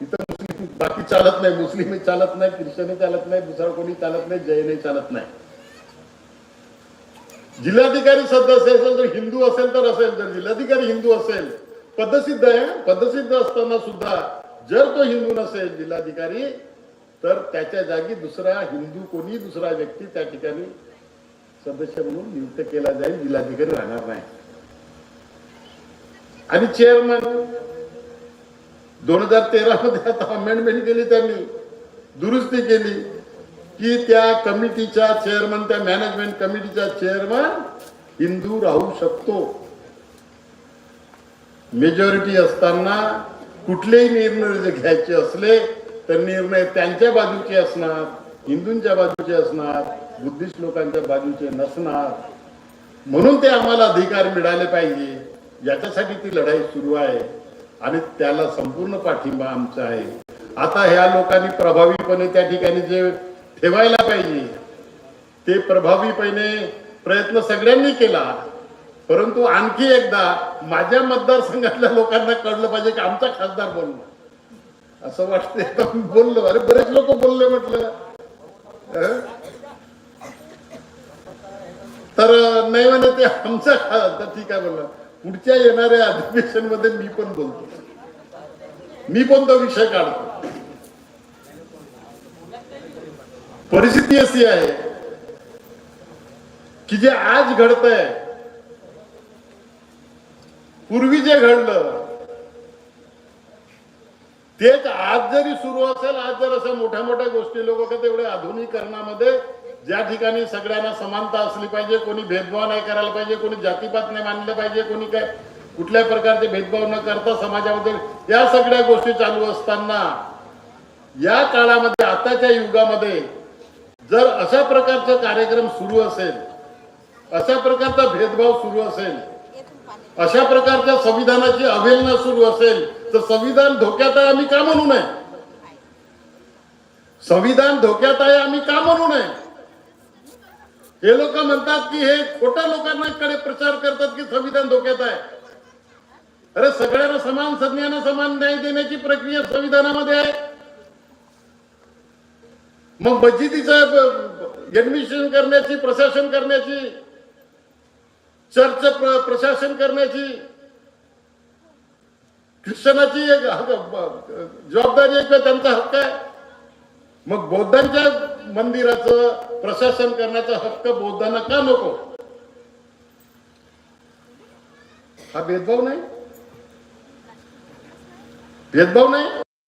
इथं मुस्लिम बाकी चालत नाही मुस्लिम चालत नाही ख्रिश्चन चालत नाही दुसरा कोणी चालत नाही जैनही चालत नाही. जिल्हाधिकारी सदस्य असेल तर हिंदू असेल तर असेल जर जिल्हाधिकारी हिंदू असेल पदसिद्ध आहे पदसिद्ध असताना सुद्धा जर तो हिंदू नसेल जिल्हाधिकारी तर त्याच्या जागी दुसरा हिंदू कोणी दुसरा व्यक्ती त्या ठिकाणी सदस्य म्हणून नियुक्त केला जाईल जिल्हाधिकारी राहणार नाही. आणि चेअरमन दोन हजार तेरा मध्ये आता अमेंडमेंट केली त्यांनी दुरुस्ती केली की त्या कमिटीच्या चेअरमन त्या मॅनेजमेंट कमिटीचा चेअरमन हिंदू राहू शकतो. मेजॉरिटी असताना कुठलेही निर्णय जर घ्यायचे असले तर निर्णय त्यांच्या बाजूचे असणार हिंदूंच्या बाजूचे असणार बुद्धिस्ट लोकांच्या बाजूचे नसणार. म्हणून ते आम्हाला अधिकार मिळाले पाहिजे. याच्यासाठी ती लढाई सुरू आहे. आणि त्याला संपूर्ण पाठिंबा आमचा आहे. आता ह्या लोकांनी प्रभावीपणे त्या ठिकाणी जे ठेवायला पाहिजे ते प्रभावीपणे प्रयत्न सगळ्यांनी केला. परंतु आणखी एकदा माझ्या मतदारसंघातल्या लोकांना कळलं पाहिजे की आमचा खासदार बोललो असं वाटतंय. आता बोललो. अरे बरेच लोक बोलले म्हटलं. तर नाही म्हणे ते आमचा खासदार तर ठीक आहे बोलला पुढच्या येणाऱ्या अधिवेशनमध्ये मी पण बोलतो. मी पण तो विषय काढतो? परिस्थिती अशी आहे की जे आज घडतंय पूर्वी जे घडलं तेच आज जरी सुरू असेल आज जर अशा मोठ्या मोठ्या गोष्टी लोक तेवढे आधुनिकरणामध्ये ज्या ठिकाणी सगळ्यांना समानता असली पाहिजे कोणी भेदभाव नाही करायला पाहिजे कोणी जातीपात नाही मानलं पाहिजे कोणी काय कुठल्या प्रकारचे भेदभाव न करता समाजामध्ये या सगळ्या गोष्टी चालू असताना या काळामध्ये आताच्या युगामध्ये जर अशा प्रकारचे कार्यक्रम सुरू असेल अशा प्रकारचा भेदभाव सुरू असेल अशा प्रकारच्या संविधानाची अवहेलना सुरू असेल तर संविधान धोक्यात आहे आम्ही का म्हणू नये? संविधान धोक्यात आहे आम्ही का म्हणू नये? हे लोक म्हणतात की हे खोट्या लोकांकडे प्रचार करतात की संविधान धोक्यात आहे. अरे सगळ्यांना समान संज्ञांना समान न्याय देण्याची प्रक्रिया संविधानामध्ये आहे. मग मस्जिदीचं ऍडमिशन करण्याची प्रशासन करण्याची चर्च प्र- प्रशासन करण्याची ख्रिश्चनाची एक हक्क- जबाबदारी आहे किंवा त्यांचा हक्क आहे? मग बौद्धांच्या मंदिराचं प्रशासन करण्याचा हक्क बौद्धांना का नको? हा भेदभाव नाही? भेदभाव नाही?